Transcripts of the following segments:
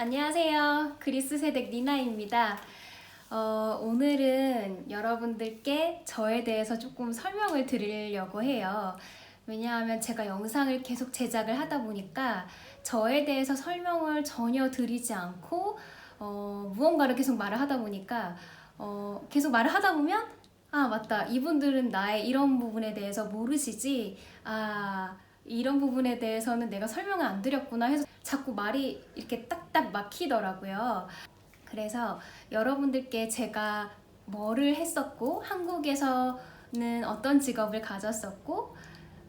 안녕하세요. 그리스 세댁 니나입니다. 어, 오늘은 여러분들께 저에 대해서 조금 설명을 드리려고 해요. 왜냐하면 제가 영상을 계속 제작을 하다 보니까 저에 대해서 설명을 전혀 드리지 않고 어, 무언가를 계속 말을 하다 보니까 어, 계속 말을 하다 보면 아 맞다 이분들은 나의 이런 부분에 대해서 모르시지 아 이런 부분에 대해서는 내가 설명을 안 드렸구나 해서 자꾸 말이 이렇게 딱딱 막히더라고요. 그래서 여러분들께 제가 뭐를 했었고 한국에서는 어떤 직업을 가졌었고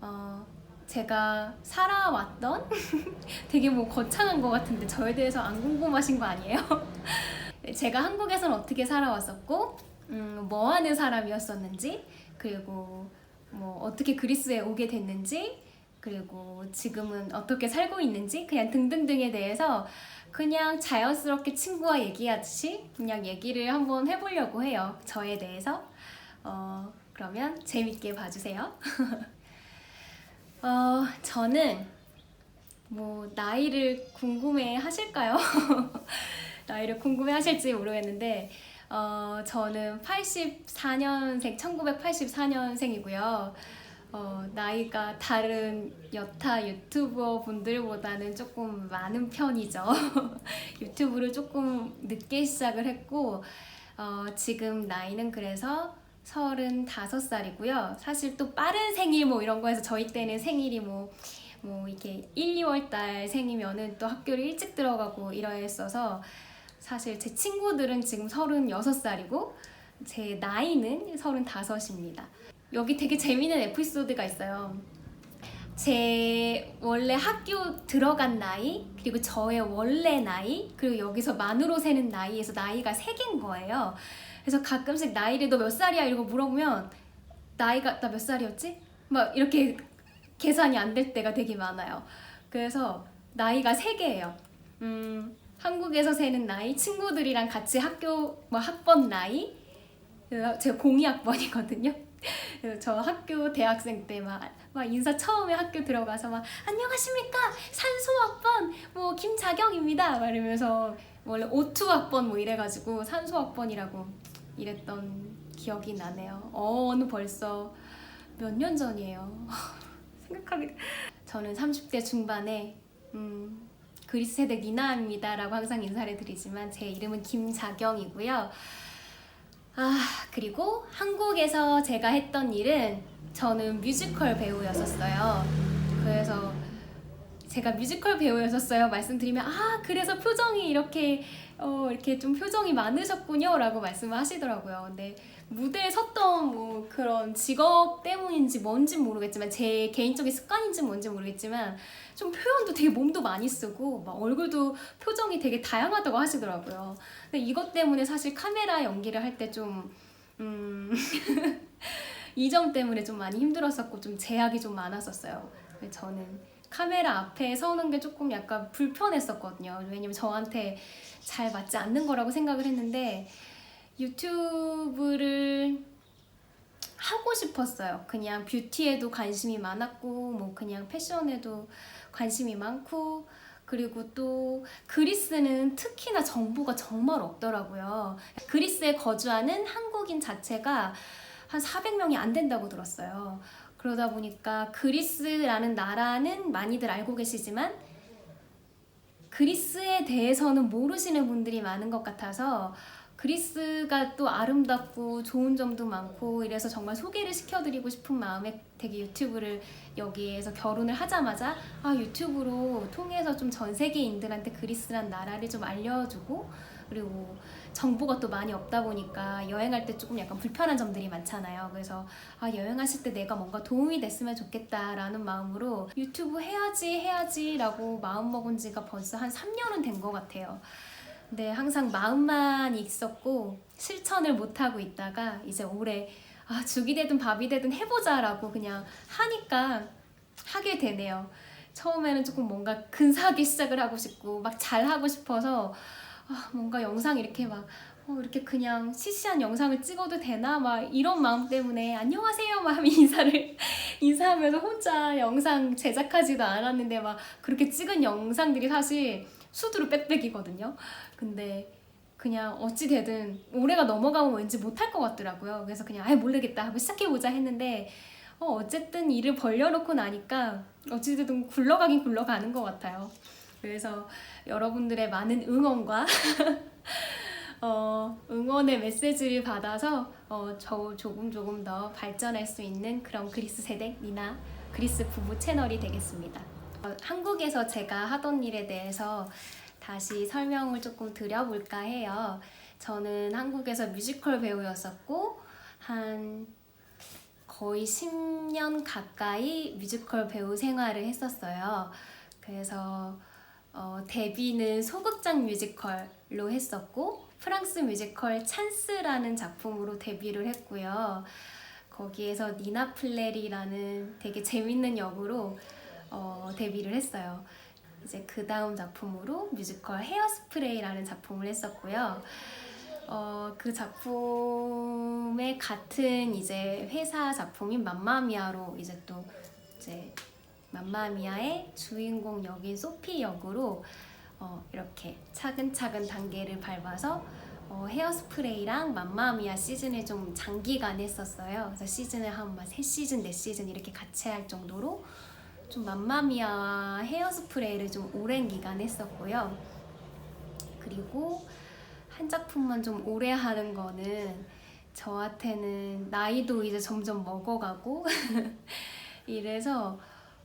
어, 제가 살아왔던 되게 뭐 거창한 것 같은데 저에 대해서 안 궁금하신 거 아니에요? 제가 한국에서는 어떻게 살아왔었고 음, 뭐 하는 사람이었었는지 그리고 뭐 어떻게 그리스에 오게 됐는지 그리고 지금은 어떻게 살고 있는지 그냥 등등등에 대해서 그냥 자연스럽게 친구와 얘기하듯이 그냥 얘기를 한번 해보려고 해요. 저에 대해서. 어, 그러면 재밌게 봐주세요. 어, 저는 뭐 나이를 궁금해 하실까요? 나이를 궁금해 하실지 모르겠는데 어, 저는 84년생, 1984년생이고요. 어, 나이가 다른 여타 유튜버 분들보다는 조금 많은 편이죠. 유튜브를 조금 늦게 시작을 했고, 어, 지금 나이는 그래서 35살이고요. 사실 또 빠른 생일 뭐 이런 거에서 저희 때는 생일이 뭐, 뭐 이렇게 1, 2월 달 생이면은 또 학교를 일찍 들어가고 이러했어서 사실 제 친구들은 지금 36살이고 제 나이는 35입니다. 여기 되게 재밌는 에피소드가 있어요. 제 원래 학교 들어간 나이, 그리고 저의 원래 나이, 그리고 여기서 만으로 세는 나이에서 나이가 세 개인 거예요. 그래서 가끔씩 나이를 너 몇 살이야? 이러고 물어보면 나이가 나 몇 살이었지? 막 이렇게 계산이 안 될 때가 되게 많아요. 그래서 나이가 세 개예요. 음, 한국에서 세는 나이, 친구들이랑 같이 학교 뭐 학번 나이, 제가 02학번이거든요. 저 학교 대학생 때 막 막 인사 처음에 학교 들어가서 막 안녕하십니까 산소학번 뭐 김자경입니다 막 이러면서 원래 오투학번 뭐 이래가지고 산소학번이라고 이랬던 기억이 나네요. 어, 어느 벌써 몇 년 전이에요. 생각하기 저는 30대 중반에 음, 그리스 세대 니나입니다라고 항상 인사를 드리지만 제 이름은 김자경이고요. 아, 그리고 한국에서 제가 했던 일은 저는 뮤지컬 배우였었어요. 그래서 제가 뮤지컬 배우였었어요. 말씀드리면 아, 그래서 표정이 이렇게 어, 이렇게 좀 표정이 많으셨군요라고 말씀을 하시더라고요. 근데 무대에 섰던 뭐 그런 직업 때문인지 뭔지 모르겠지만 제 개인적인 습관인지 뭔지 모르겠지만 좀 표현도 되게 몸도 많이 쓰고 막 얼굴도 표정이 되게 다양하다고 하시더라고요. 근데 이것 때문에 사실 카메라 연기를 할 때좀 음, 이 점 때문에 좀 많이 힘들었었고 좀 제약이 좀 많았었어요. 저는 카메라 앞에 서는 게 조금 약간 불편했었거든요. 왜냐면 저한테 잘 맞지 않는 거라고 생각을 했는데 유튜브를 하고 싶었어요. 그냥 뷰티에도 관심이 많았고, 뭐 그냥 패션에도 관심이 많고, 그리고 또 그리스는 특히나 정보가 정말 없더라고요. 그리스에 거주하는 한국인 자체가 한 400명이 안 된다고 들었어요. 그러다 보니까 그리스라는 나라는 많이들 알고 계시지만 그리스에 대해서는 모르시는 분들이 많은 것 같아서 그리스가 또 아름답고 좋은 점도 많고 이래서 정말 소개를 시켜드리고 싶은 마음에 되게 유튜브를 여기에서 결혼을 하자마자 아 유튜브로 통해서 좀 전 세계인들한테 그리스란 나라를 좀 알려주고 그리고 정보가 또 많이 없다 보니까 여행할 때 조금 약간 불편한 점들이 많잖아요. 그래서 아 여행하실 때 내가 뭔가 도움이 됐으면 좋겠다라는 마음으로 유튜브 해야지 해야지라고 마음 먹은 지가 벌써 한 3년은 된 것 같아요. 근데 항상 마음만 있었고 실천을 못 하고 있다가 이제 올해 아 죽이 되든 밥이 되든 해보자라고 그냥 하니까 하게 되네요. 처음에는 조금 뭔가 근사하게 시작을 하고 싶고 막 잘하고 싶어서 아, 뭔가 영상 이렇게 막 어, 이렇게 그냥 시시한 영상을 찍어도 되나 막 이런 마음 때문에 안녕하세요 막 인사를 인사하면서 혼자 영상 제작하지도 않았는데 막 그렇게 찍은 영상들이 사실 수두로 빽빽이거든요. 근데 그냥 어찌 되든 올해가 넘어가면 왠지 못할 것 같더라고요. 그래서 그냥 아예 모르겠다 하고 시작해보자 했는데 어, 어쨌든 일을 벌려놓고 나니까 어찌됐든 굴러가긴 굴러가는 것 같아요. 그래서 여러분들의 많은 응원과 어, 응원의 메시지를 받아서 어, 저 조금 조금 더 발전할 수 있는 그런 그리스 세대 니나 그리스 부부 채널이 되겠습니다. 어, 한국에서 제가 하던 일에 대해서 다시 설명을 조금 드려볼까 해요. 저는 한국에서 뮤지컬 배우였었고 한 거의 10년 가까이 뮤지컬 배우 생활을 했었어요. 그래서 어, 데뷔는 소극장 뮤지컬로 했었고 프랑스 뮤지컬 찬스라는 작품으로 데뷔를 했고요. 거기에서 니나 플레리라는 되게 재밌는 역으로 어, 데뷔를 했어요. 이제 그 다음 작품으로 뮤지컬 헤어스프레이라는 작품을 했었고요. 어, 그 작품의 같은 이제 회사 작품인 맘마미아로 이제 또 이제 맘마미아의 주인공 역인 소피 역으로 어, 이렇게 차근차근 단계를 밟아서 어, 헤어스프레이랑 맘마미아 시즌을 좀 장기간 했었어요. 그래서 시즌을 한세 시즌, 네 시즌 이렇게 같이 할 정도로 좀 맘마미아와 헤어스프레이를 좀 오랜 기간 했었고요. 그리고 한 작품만 좀 오래 하는 거는 저한테는 나이도 이제 점점 먹어가고 이래서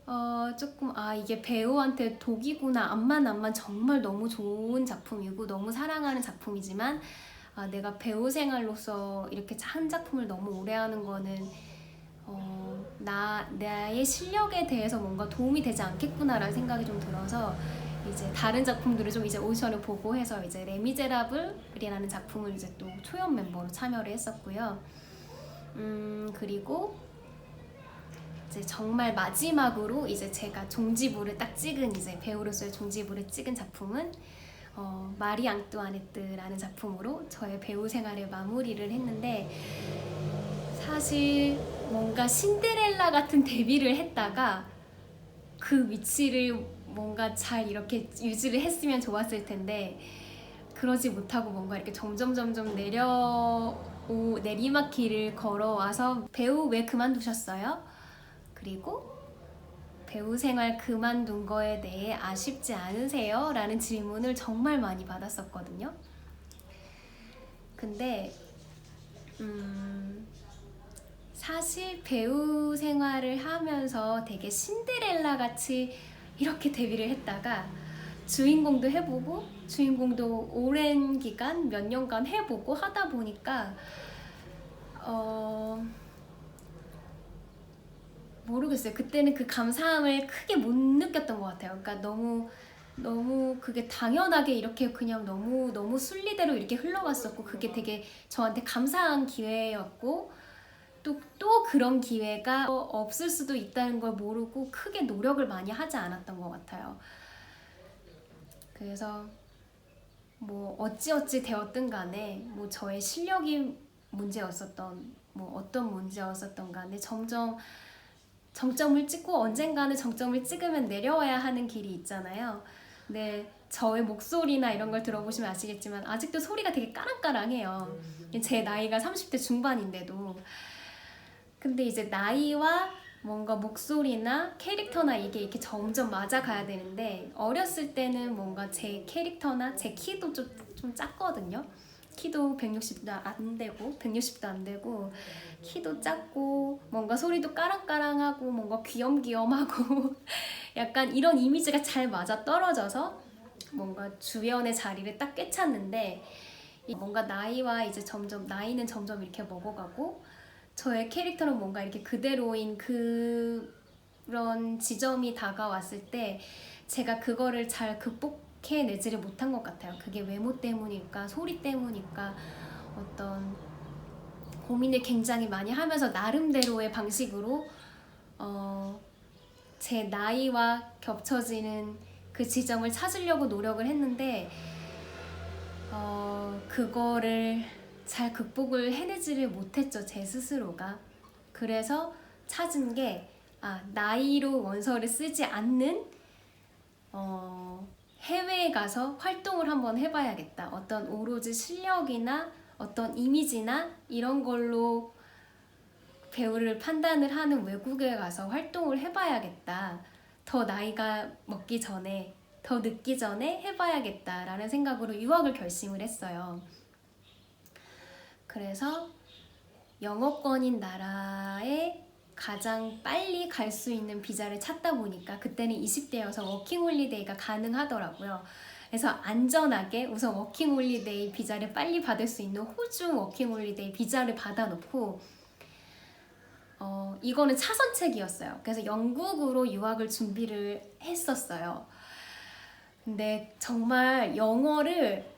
어 조금 아 이게 배우한테 독이구나 암만 암만 정말 너무 좋은 작품이고 너무 사랑하는 작품이지만 아 내가 배우 생활로서 이렇게 한 작품을 너무 오래 하는 거는 어, 나 나의 실력에 대해서 뭔가 도움이 되지 않겠구나라는 생각이 좀 들어서 이제 다른 작품들을 좀 이제 오디션을 보고 해서 이제 레미제라블이라는 작품을 이제 또 초연 멤버로 참여를 했었고요. 음 그리고 이제 정말 마지막으로 이제 제가 종지부를 딱 찍은 이제 배우로서의 종지부를 찍은 작품은 어, 마리 앙뚜아네트라는 작품으로 저의 배우 생활을 마무리를 했는데 사실 뭔가 신데렐라 같은 데뷔를 했다가 그 위치를 뭔가 잘 이렇게 유지를 했으면 좋았을 텐데 그러지 못하고 뭔가 이렇게 점점 점점 내려 오 내리막길을 걸어와서 배우 왜 그만두셨어요? 그리고 배우 생활 그만둔 거에 대해 아쉽지 않으세요? 라는 질문을 정말 많이 받았었거든요. 근데 음 사실 배우 생활을 하면서 되게 신데렐라 같이 이렇게 데뷔를 했다가 주인공도 해보고 주인공도 오랜 기간 몇 년간 해보고 하다 보니까 어 모르겠어요. 그때는 그 감사함을 크게 못 느꼈던 것 같아요. 그러니까 너무 너무 그게 당연하게 이렇게 그냥 너무 너무 순리대로 이렇게 흘러갔었고 그게 되게 저한테 감사한 기회였고 또, 또 그런 기회가 없을 수도 있다는 걸 모르고 크게 노력을 많이 하지 않았던 것 같아요. 그래서 뭐 어찌어찌 되었든 간에 뭐 저의 실력이 문제였었던 뭐 어떤 문제였었던 간에 점점 정점을 찍고 언젠가는 정점을 찍으면 내려와야 하는 길이 있잖아요. 근데 저의 목소리나 이런 걸 들어보시면 아시겠지만 아직도 소리가 되게 까랑까랑해요. 제 나이가 30대 중반인데도 근데 이제 나이와 뭔가 목소리나 캐릭터나 이게 이렇게 점점 맞아가야 되는데 어렸을 때는 뭔가 제 캐릭터나 제 키도 좀, 좀 작거든요. 키도 160도 안 되고 160도 안 되고 키도 작고 뭔가 소리도 까랑까랑하고 뭔가 귀염귀염하고 약간 이런 이미지가 잘 맞아 떨어져서 뭔가 주연의 자리를 딱 꿰찼는데 뭔가 나이와 이제 점점 나이는 점점 이렇게 먹어가고 저의 캐릭터는 뭔가 이렇게 그대로인 그런 지점이 다가왔을 때 제가 그거를 잘 극복해내지를 못한 것 같아요. 그게 외모 때문일까, 소리 때문일까, 어떤 고민을 굉장히 많이 하면서 나름대로의 방식으로 어, 제 나이와 겹쳐지는 그 지점을 찾으려고 노력을 했는데 어, 그거를 잘 극복을 해내지를 못했죠 제 스스로가 그래서 찾은 게 아, 나이로 원서를 쓰지 않는 어, 해외에 가서 활동을 한번 해봐야겠다. 어떤 오로지 실력이나 어떤 이미지나 이런 걸로 배우를 판단을 하는 외국에 가서 활동을 해봐야겠다. 더 나이가 먹기 전에, 더 늦기 전에 해봐야겠다라는 생각으로 유학을 결심을 했어요. 그래서 영어권인 나라에 가장 빨리 갈 수 있는 비자를 찾다 보니까 그때는 20대여서 워킹홀리데이가 가능하더라고요. 그래서 안전하게 우선 워킹홀리데이 비자를 빨리 받을 수 있는 호주 워킹홀리데이 비자를 받아놓고 어, 이거는 차선책이었어요. 그래서 영국으로 유학을 준비를 했었어요. 근데 정말 영어를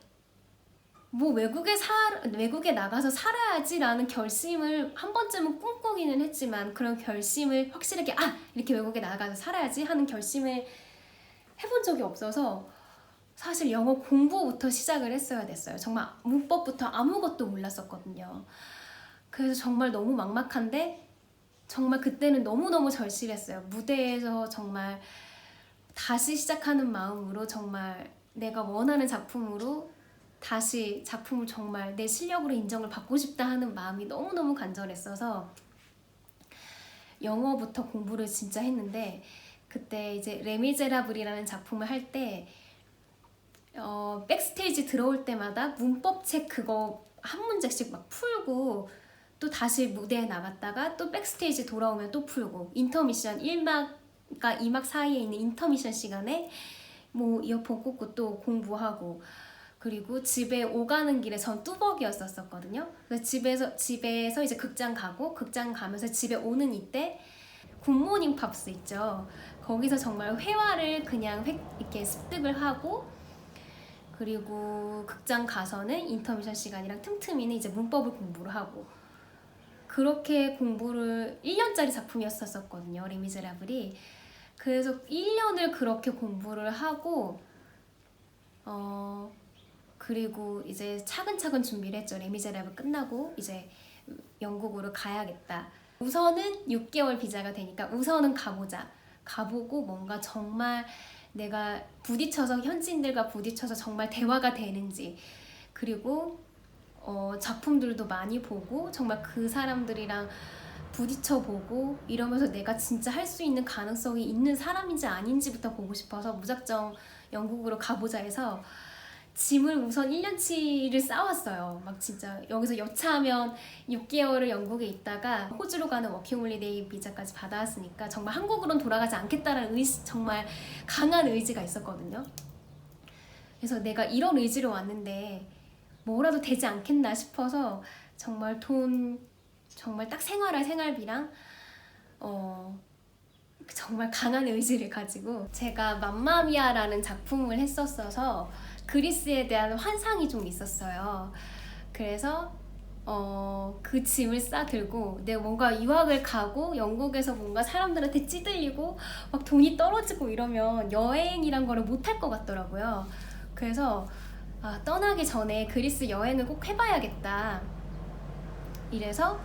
뭐 외국에 살 외국에 나가서 살아야지라는 결심을 한 번쯤은 꿈꾸기는 했지만 그런 결심을 확실하게 아 이렇게 외국에 나가서 살아야지 하는 결심을 해본 적이 없어서 사실 영어 공부부터 시작을 했어야 됐어요. 정말 문법부터 아무것도 몰랐었거든요. 그래서 정말 너무 막막한데 정말 그때는 너무너무 절실했어요. 무대에서 정말 다시 시작하는 마음으로 정말 내가 원하는 작품으로 다시 작품을 정말 내 실력으로 인정을 받고 싶다 하는 마음이 너무너무 간절했어서 영어부터 공부를 진짜 했는데 그때 이제 레미제라블이라는 작품을 할때 어, 백스테이지 들어올 때마다 문법책 그거 한 문제씩 막 풀고 또 다시 무대에 나갔다가 또 백스테이지 돌아오면 또 풀고 인터미션 1막과 2막 사이에 있는 인터미션 시간에 뭐 이어폰 꽂고 또 공부하고 그리고 집에 오가는 길에 전 뚜벅이었었거든요. 그래서 집에서 집에서 이제 극장 가고 극장 가면서 집에 오는 이때 굿모닝 팝스 있죠. 거기서 정말 회화를 그냥 획, 이렇게 습득을 하고 그리고 극장 가서는 인터미션 시간이랑 틈틈이는 이제 문법을 공부를 하고 그렇게 공부를 1년짜리 작품이었었거든요. 레미제라블이. 그래서 1년을 그렇게 공부를 하고 어 그리고 이제 차근차근 준비를 했죠. 레미제라블 끝나고 이제 영국으로 가야겠다. 우선은 6개월 비자가 되니까 우선은 가보자. 가보고 뭔가 정말 내가 부딪혀서 현지인들과 부딪혀서 정말 대화가 되는지 그리고 어, 작품들도 많이 보고 정말 그 사람들이랑 부딪혀 보고 이러면서 내가 진짜 할 수 있는 가능성이 있는 사람인지 아닌지부터 보고 싶어서 무작정 영국으로 가보자 해서 짐을 우선 1년치를 싸왔어요. 막 진짜 여기서 여차하면 6개월을 영국에 있다가 호주로 가는 워킹홀리데이 비자까지 받아왔으니까 정말 한국으로는 돌아가지 않겠다라는 의지, 정말 강한 의지가 있었거든요. 그래서 내가 이런 의지로 왔는데 뭐라도 되지 않겠나 싶어서 정말 돈 정말 딱 생활할 생활비랑 어 정말 강한 의지를 가지고 제가 맘마미아라는 작품을 했었어서 그리스에 대한 환상이 좀 있었어요. 그래서 어, 그 짐을 싸들고 내가 뭔가 유학을 가고 영국에서 뭔가 사람들한테 찌들리고 막 돈이 떨어지고 이러면 여행이란 거를 못 할 것 같더라고요. 그래서 아, 떠나기 전에 그리스 여행을 꼭 해봐야겠다. 이래서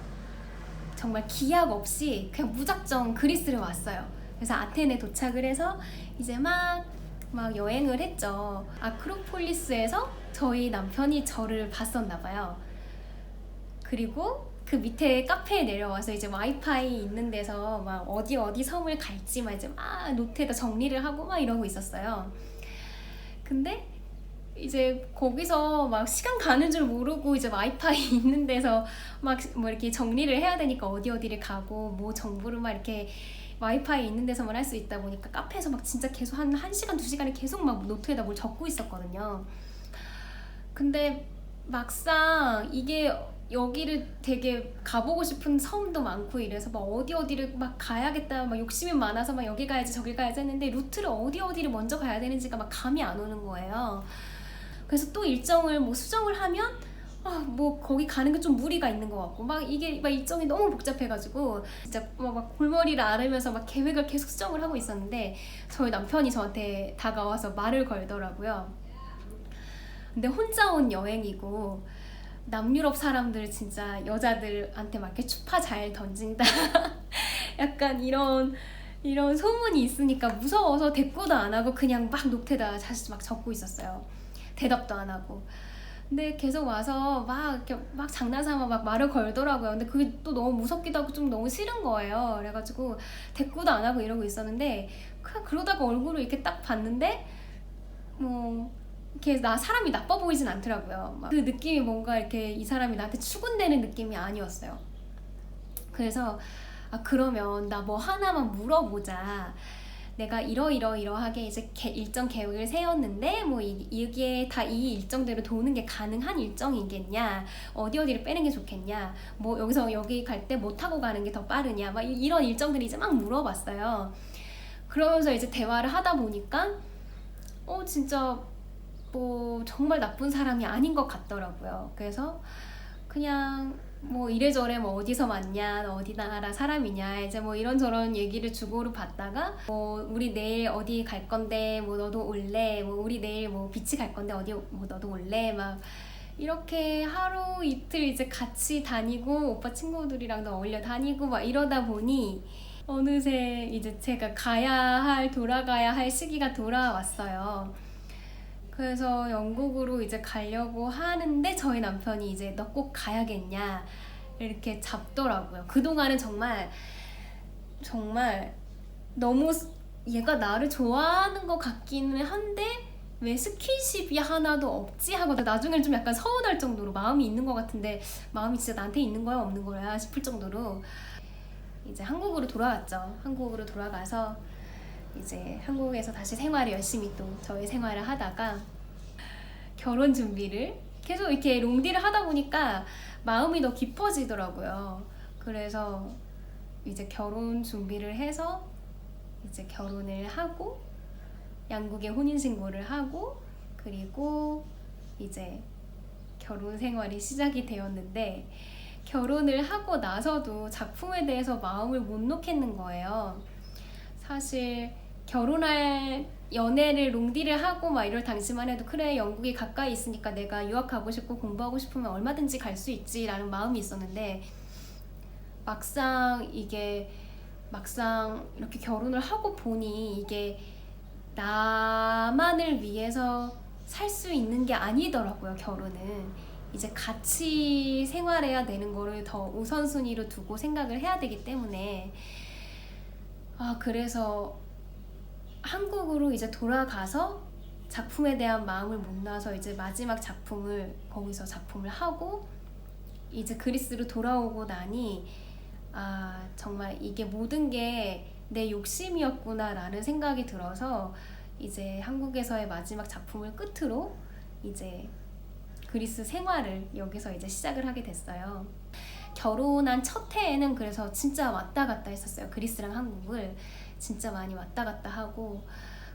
정말 기약 없이 그냥 무작정 그리스를 왔어요. 그래서 아테네 도착을 해서 이제 막, 막 여행을 했죠. 아크로폴리스에서 저희 남편이 저를 봤었나 봐요. 그리고 그 밑에 카페에 내려와서 이제 와이파이 있는 데서 막 어디 어디 섬을 갈지 막 이제 막 노트에다 정리를 하고 막 이러고 있었어요. 근데 이제 거기서 막 시간 가는 줄 모르고 이제 와이파이 있는 데서 막 뭐 이렇게 정리를 해야 되니까 어디 어디를 가고 뭐 정보를 막 이렇게 와이파이 있는 데서만 할 수 있다 보니까 카페에서 막 진짜 계속 한 1시간, 2시간을 계속 막 노트에다 뭘 적고 있었거든요. 근데 막상 이게 여기를 되게 가보고 싶은 섬도 많고 이래서 막 어디 어디를 막 가야겠다 막 욕심이 많아서 막 여기 가야지 저기 가야지 했는데 루트를 어디 어디를 먼저 가야 되는지가 막 감이 안 오는 거예요. 그래서 또 일정을 뭐 수정을 하면 아, 뭐 거기 가는 게 좀 무리가 있는 것 같고 막 이게 막 일정이 너무 복잡해가지고 진짜 막, 막 골머리를 앓으면서 막 계획을 계속 수정을 하고 있었는데 저희 남편이 저한테 다가와서 말을 걸더라고요. 근데 혼자 온 여행이고 남유럽 사람들 진짜 여자들한테 막 이렇게 추파 잘 던진다. 약간 이런 이런 소문이 있으니까 무서워서 대꾸도 안 하고 그냥 막 노트에다 다시 막 적고 있었어요. 대답도 안 하고. 근데 계속 와서 막 이렇게 막 장난삼아 막 말을 걸더라고요. 근데 그게 또 너무 무섭기도 하고 좀 너무 싫은 거예요. 그래가지고 대꾸도 안 하고 이러고 있었는데 그냥 그러다가 얼굴을 이렇게 딱 봤는데 뭐 이렇게 나 사람이 나빠 보이진 않더라고요. 막 그 느낌이 뭔가 이렇게 이 사람이 나한테 추근되는 느낌이 아니었어요. 그래서 아 그러면 나 뭐 하나만 물어보자. 내가 이러이러 이러하게 이제 개- 일정 계획을 세웠는데 뭐 이- 이게 다 이 일정대로 도는 게 가능한 일정이겠냐? 어디 어디를 빼는 게 좋겠냐? 뭐 여기서 여기 갈때뭐 타고 가는 게 더 빠르냐? 막 이- 이런 일정들이 이제 막 물어봤어요. 그러면서 이제 대화를 하다 보니까 어 진짜 뭐 정말 나쁜 사람이 아닌 것 같더라고요. 그래서 그냥 뭐 이래저래 뭐 어디서 왔냐, 너 어디 나라 사람이냐, 이제 뭐 이런저런 얘기를 주고를 받다가 뭐 우리 내일 어디 갈 건데 뭐 너도 올래, 뭐 우리 내일 뭐 비치 갈 건데 어디 뭐 너도 올래, 막 이렇게 하루 이틀 이제 같이 다니고 오빠 친구들이랑도 어울려 다니고 막 이러다 보니 어느새 이제 제가 가야 할 돌아가야 할 시기가 돌아왔어요. 그래서 영국으로 이제 가려고 하는데 저희 남편이 이제 너 꼭 가야겠냐 이렇게 잡더라고요. 그동안은 정말 정말 너무 스- 얘가 나를 좋아하는 것 같기는 한데 왜 스킨십이 하나도 없지 하고 나중에는 좀 약간 서운할 정도로 마음이 있는 것 같은데 마음이 진짜 나한테 있는 거야 없는 거야 싶을 정도로 이제 한국으로 돌아왔죠. 한국으로 돌아가서 이제 한국에서 다시 생활을 열심히 또 저희 생활을 하다가 결혼 준비를 계속 이렇게 롱디를 하다 보니까 마음이 더 깊어지더라고요. 그래서 이제 결혼 준비를 해서 이제 결혼을 하고 양국에 혼인 신고를 하고 그리고 이제 결혼 생활이 시작이 되었는데 결혼을 하고 나서도 작품에 대해서 마음을 못 놓겠는 거예요. 사실 결혼할 연애를 롱디를 하고 막 이럴 당시만 해도 그래 영국이 가까이 있으니까 내가 유학 가고 싶고 공부하고 싶으면 얼마든지 갈 수 있지라는 마음이 있었는데 막상 이게 막상 이렇게 결혼을 하고 보니 이게 나만을 위해서 살 수 있는 게 아니더라고요 결혼은. 이제 같이 생활해야 되는 거를 더 우선순위로 두고 생각을 해야 되기 때문에. 아 그래서 한국으로 이제 돌아가서 작품에 대한 마음을 못 놔서 이제 마지막 작품을 거기서 작품을 하고 이제 그리스로 돌아오고 나니 아 정말 이게 모든 게 내 욕심이었구나라는 생각이 들어서 이제 한국에서의 마지막 작품을 끝으로 이제 그리스 생활을 여기서 이제 시작을 하게 됐어요. 결혼한 첫 해에는 그래서 진짜 왔다 갔다 했었어요. 그리스랑 한국을 진짜 많이 왔다 갔다 하고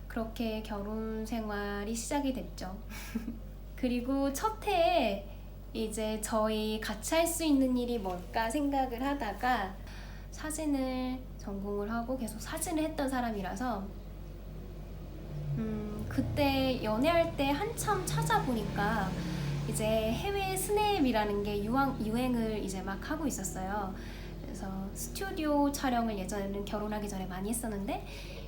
그렇게 결혼 생활이 시작이 됐죠. 그리고 첫 해에 이제 저희 같이 할 수 있는 일이 뭘까 생각을 하다가 사진을 전공을 하고 계속 사진을 했던 사람이라서 음, 그때 연애할 때 한참 찾아보니까 이제 해외 스냅이라는 게 유행, 유행을 이제 막 하고 있었어요. 그래서 스튜디오 촬영을 예전에는 결혼하기 전에 많이 했었는데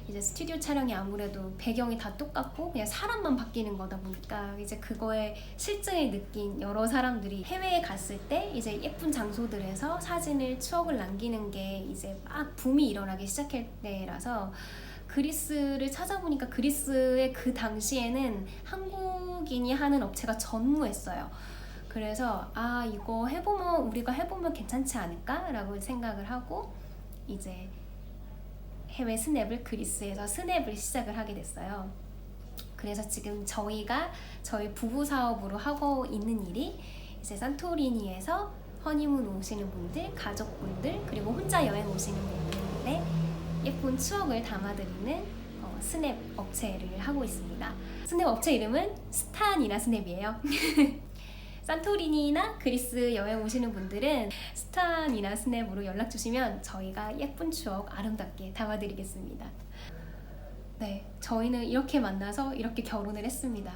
이제 스튜디오 촬영이 아무래도 배경이 다 똑같고 그냥 사람만 바뀌는 거다 보니까 이제 그거에 실증을 느낀 여러 사람들이 해외에 갔을 때 이제 예쁜 장소들에서 사진을 추억을 남기는 게 이제 막 붐이 일어나기 시작할 때라서 그리스를 찾아보니까 그리스의 그 당시에는 한국인이 하는 업체가 전무했어요. 그래서 아 이거 해보면 우리가 해보면 괜찮지 않을까라고 생각을 하고 이제 해외 스냅을 그리스에서 스냅을 시작을 하게 됐어요. 그래서 지금 저희가 저희 부부 사업으로 하고 있는 일이 이제 산토리니에서 허니문 오시는 분들, 가족분들 그리고 혼자 여행 오시는 분들의 예쁜 추억을 담아드리는 어, 스냅 업체를 하고 있습니다. 스냅 업체 이름은 스탄이나 스냅이에요. 산토리니나 그리스 여행 오시는 분들은 스탄이나 스냅으로 연락 주시면 저희가 예쁜 추억 아름답게 담아드리겠습니다. 네, 저희는 이렇게 만나서 이렇게 결혼을 했습니다.